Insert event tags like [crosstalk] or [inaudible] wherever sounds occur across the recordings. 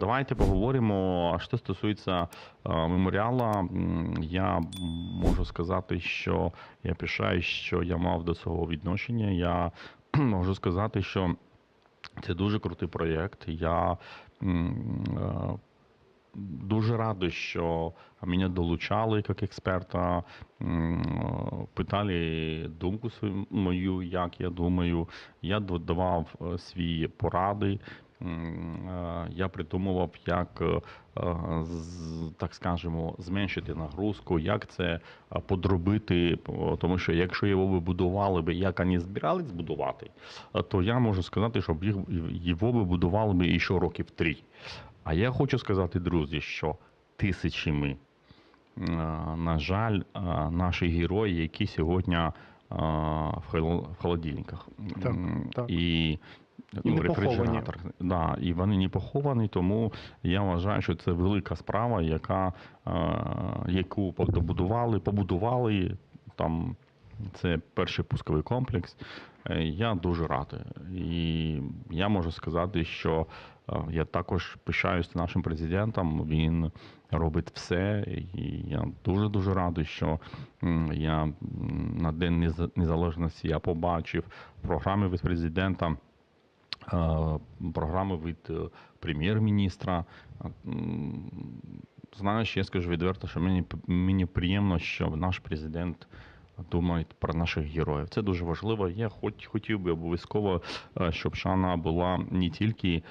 Давайте поговоримо. Що стосується е, меморіала, я можу сказати, що я пишаюсь, що я мав до цього відношення. Я [clears throat] можу сказати, що це дуже крутий проєкт. Я е, дуже радий, що мене долучали як експерта, е, питали думку свою мою, як я думаю. Я д- давав е, свої поради. Е, Я придумував, як е, е, так скажемо, зменшити нагрузку, як це подробити. Тому що якщо його вибудували би, як вони збирались збудувати, е, то я можу сказати, що б їх його вибудували би ще років три. А я хочу сказати, друзі, що тисячами, на жаль, наші герої, які сьогодні в холодильниках. Так, так. І, І не поховані. Да, і вони не поховані, тому я вважаю, що це велика справа, яка, е, яку побудували, побудували там. Це перший пусковий комплекс. Е, Я дуже радий. І я можу сказати, що е, я також пишаюся нашим президентом. Він робить все. І я дуже дуже радий, що я на День Нез- Незалежності я побачив програми від президента. Програми від е, прем'єр-міністра. Знаєш, я скажу відверто, що мені, мені приємно, що наш президент думає про наших героїв. Це дуже важливо. Я хоч хотів би обов'язково, е, щоб шана була не тільки е,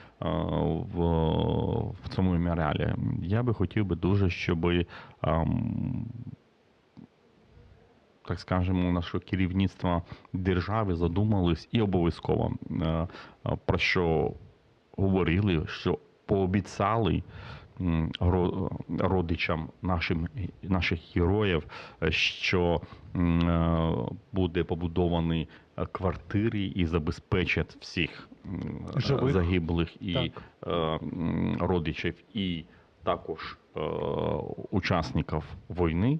в, в цьому меморіалі. Я би хотів би дуже, щоб ем, так скажемо, наше керівництво держави задумались і обов'язково е, про що говорили, що пообіцяли родичам нашим, наших героїв, що е, буде побудовані квартири і забезпечать всіх Живих. загиблих і Так. е, родичів, і також учасників війни,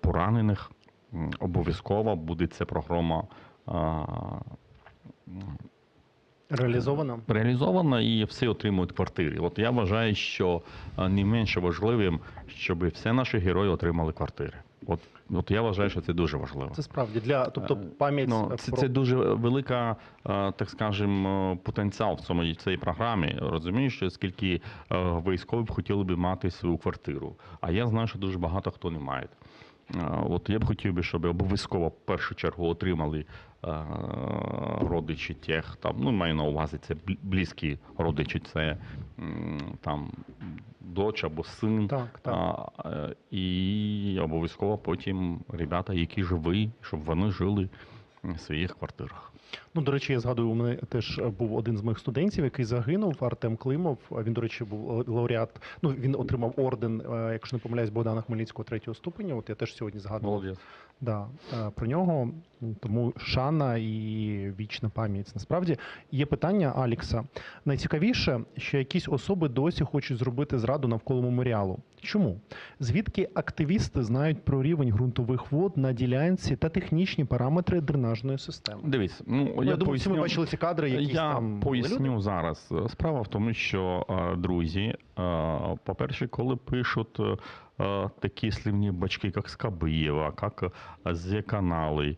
поранених. Обов'язково буде ця програма е, Реалізовано. реалізована і всі отримують квартири. От я вважаю, що е, не менше важливим, щоб всі наші герої отримали квартири. От, от я вважаю, що це дуже важливо. Це справді для тобто Е, пам'ять Ну, про це, це дуже велика, е, так скажемо, потенціал в цьому в цій програмі. Розумієш, що скільки е, військових хотіли б мати свою квартиру. А я знаю, що дуже багато хто не має. От я б хотів би, щоб обов'язково в першу чергу отримали родичі тих, там, ну, маю на увазі, це бл- близькі родичі, це там доч або син. Так, так. Е, і обов'язково потім ребята, які живі, щоб вони жили своїх квартирах. Ну, до речі, я згадую, у мене теж був один з моїх студентів, який загинув, Артем Климов. Він, до речі, був лауреат. Ну, він отримав орден, е, якщо не помиляюсь, Богдана Хмельницького третього ступеня. От я теж сьогодні згадував Молодець. Да, е, про нього. Тому шана і вічна пам'ять. Насправді є питання Алікса. Найцікавіше, що якісь особи досі хочуть зробити зраду навколо меморіалу. Чому? Звідки активісти знають про рівень ґрунтових вод на ділянці та технічні параметри дренажної системи? Дивись, ну Ну, я, думаю, всі ми бачили ці кадри, якісь я там поясню люди. зараз. Справа в тому, що е, друзі, е, по-перше, коли пишуть е, е, такі слівні бачки, як Скабиєва, як з канали,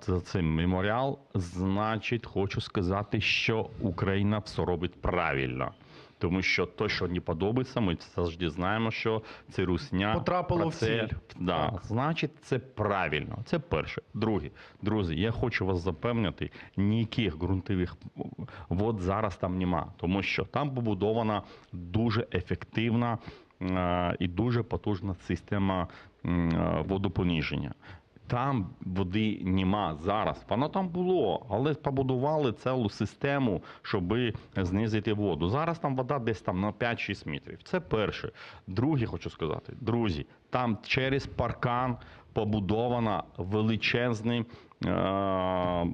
це, це меморіал, значить, хочу сказати, що Україна все робить правильно. Тому що то, що не подобається, ми завжди знаємо, що це русня Потрапило про в ціль. Да, Так. значить, це правильно. Це перше. Друге, друзі, я хочу вас запевнити, ніяких ґрунтових вод зараз там нема, тому що там побудована дуже ефективна е, і дуже потужна система е, водопоніження. Там води нема зараз. Воно там було, але побудували цілу систему, щоб знизити воду. Зараз там вода десь там на 5-6 метрів. Це перше. Друге, хочу сказати, друзі, там через паркан побудовано величезний е-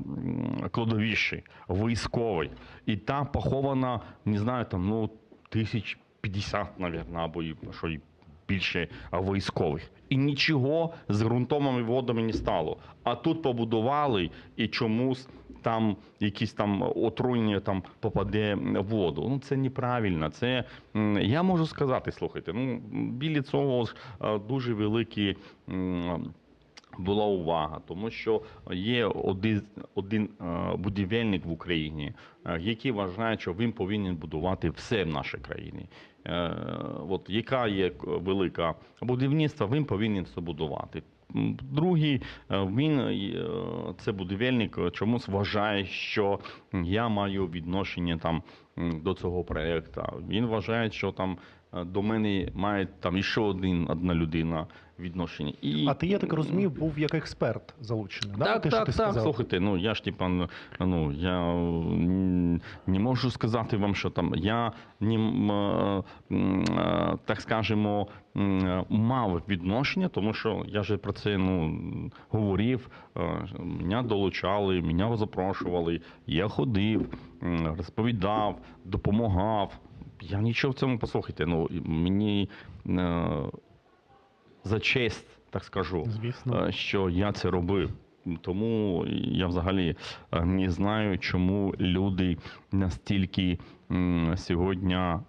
кладовище військовий. І там поховано, не знаю, там ну тисяч 50, мабуть, або і що і більше військових. І нічого з ґрунтовими водами не стало. А тут побудували і чомусь там якісь там отруєння там попаде в воду. Ну це неправильно. Це я можу сказати, слухайте, ну біля цього ж дуже великі. Була увага, тому що є один, один е, будівельник в Україні, е, який вважає, що він повинен будувати все в нашій країні. Е, От яка є велика будівництво, він повинен це будувати. Другий, він це будівельник чомусь вважає, що я маю відношення там до цього проєкту. Він вважає, що там до мене має там ще один одна людина відношення. І А ти, я так розумію, був як експерт залучений. да? так, Те, що так, ти так. Слухайте, ну я ж типа, ну, ну я не можу сказати вам, що там я не е, е, так скажемо е, мав відношення, тому що я же про це ну говорив. е, Мене долучали, мене запрошували. Я ходив, розповідав, допомагав. Я нічого в цьому послухайте. Ну мені е, за честь, так скажу Звісно. е, що я це робив. Тому я взагалі е, не знаю, чому люди настільки сьогодні е,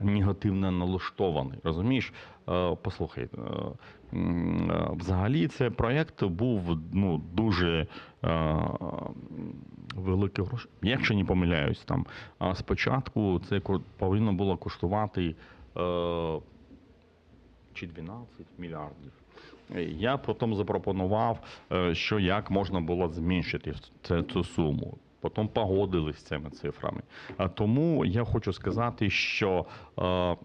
негативно налаштовані. Розумієш? Послухай, взагалі цей проєкт був ну, дуже великий гроші. Якщо не помиляюсь, там а спочатку це повинно було коштувати е, чи 12 мільярдів. Я потім запропонував, е, що як можна було зменшити цю суму. Потім погодились з цими цифрами. А Тому я хочу сказати, що е, е,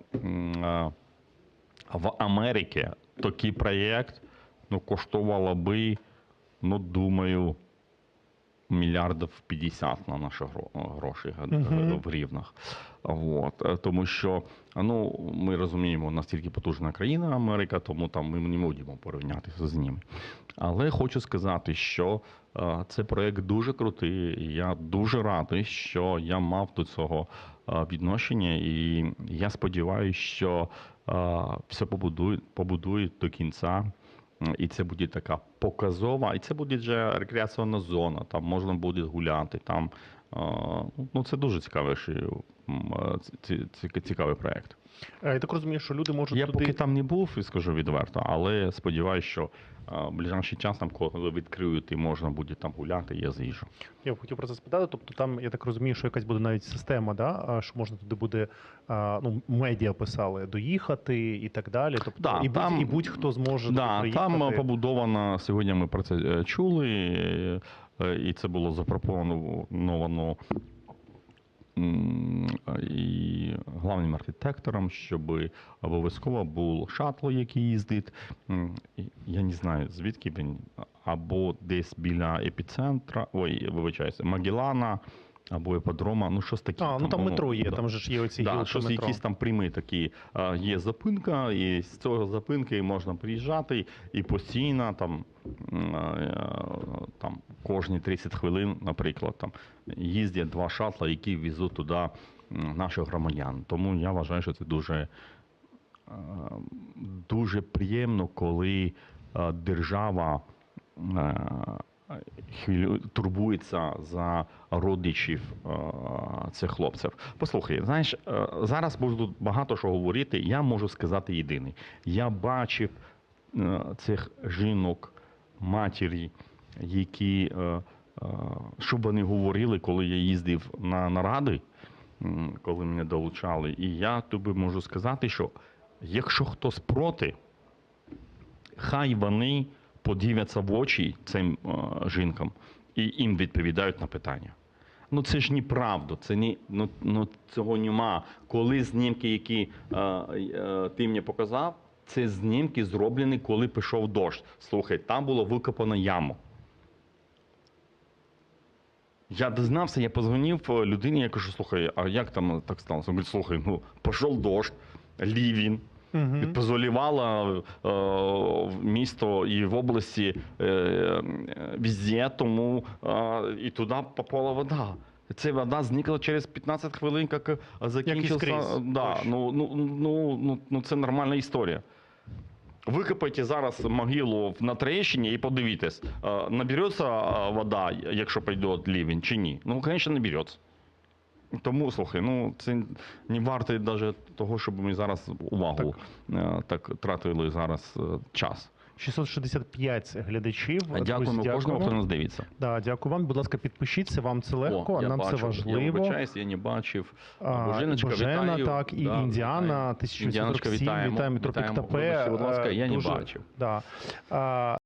в Америці такий проєкт ну, коштувало би, ну, думаю, мільярдів 50 на наші гро- гроші в гривнах. От. Е, Тому що ну, ми розуміємо, настільки потужна країна Америка, тому там ми не можемо порівнятися з ними. Але хочу сказати, що е, це проєкт дуже крутий. і Я дуже радий, що я мав до цього е, відношення, і я сподіваюся, що все побудують, побудують до кінця. І це буде така показова, і це буде вже рекреаційна зона. Там можна буде гуляти. Там ну це дуже цікавий цікавий проект. Е, Я так розумію, що люди можуть Я туди поки там не був, і скажу відверто, але сподіваюся, що в ближайший час там, коли відкриють, і можна буде там гуляти, я з'їжджу. Я б хотів про це спитати. Тобто, там я так розумію, що якась буде навіть система, да? що можна туди буде ну, медіа писали доїхати і так далі. Тобто, Да, і, будь, і будь-хто зможе туди приїхати. там побудовано, сьогодні ми про це е, чули, і це було запропоновано і главним архітектором, щоб обов'язково був шаттл, який їздить. Я не знаю, звідки він, або десь біля епіцентра, ой, вибачаюся, Магеллана, або іпподрома, ну щось таке. А, ну там метро є, да. там же ж є оці Да, гілки щось метро. якісь там прямі такі. е, Є зупинка, і з цього зупинки можна приїжджати і постійно там, е, там кожні 30 хвилин, наприклад, там їздять два шатла, які везуть туди наших громадян. Тому я вважаю, що це дуже, е, дуже приємно, коли е, держава. е, турбується за родичів цих хлопців. Послухай, знаєш, зараз буду багато що говорити. Я можу сказати єдине. Я бачив цих жінок, матері, які е, е, що б вони говорили, коли я їздив на наради, коли мене долучали. І я тобі можу сказати, що якщо хтось проти, хай вони подивляться в очі цим е, жінкам і їм відповідають на питання. Ну це ж неправда, це не, ну, ну, цього нема. Коли знімки, які е, е, ти мені показав, це знімки зроблені, коли пішов дощ. Слухай, там було викопано яму. Я дізнався, я позвонив е, людині, я кажу, слухай, а як там так сталося? Він говорить, слухай, ну пішов дощ, лівень, Мгм. Позолівало е, в місто і в області е, е, везде, тому е, і туди попала вода. Ця вода зникла через 15 хвилин, як закінчився. скрізь. Да, ну, ну, ну, ну, ну, це нормальна історія. Викопайте зараз могилу на Троєщині і подивіться, е, набереться е, вода, якщо прийде лівень, чи ні? Ну, звісно, набереться. Тому, слухай, ну це не варто навіть того, щоб ми зараз увагу так, так тратили зараз е, час. 665 глядачів. Друзі, Дякуємо кожному, хто нас дивиться. Да, дякую вам. Будь ласка, підпишіться. Вам це легко, О, а я нам бачу, це Я важливо. вибачаюсь, я не бачив. А, Боженочка, Божена, вітаю. так, і Да, Індіана, вітаю. 1847, Вітаємо, вітаємо. вітаємо, Тропік Тапе. Будь ласка, я не дуже- бачив. Да. А,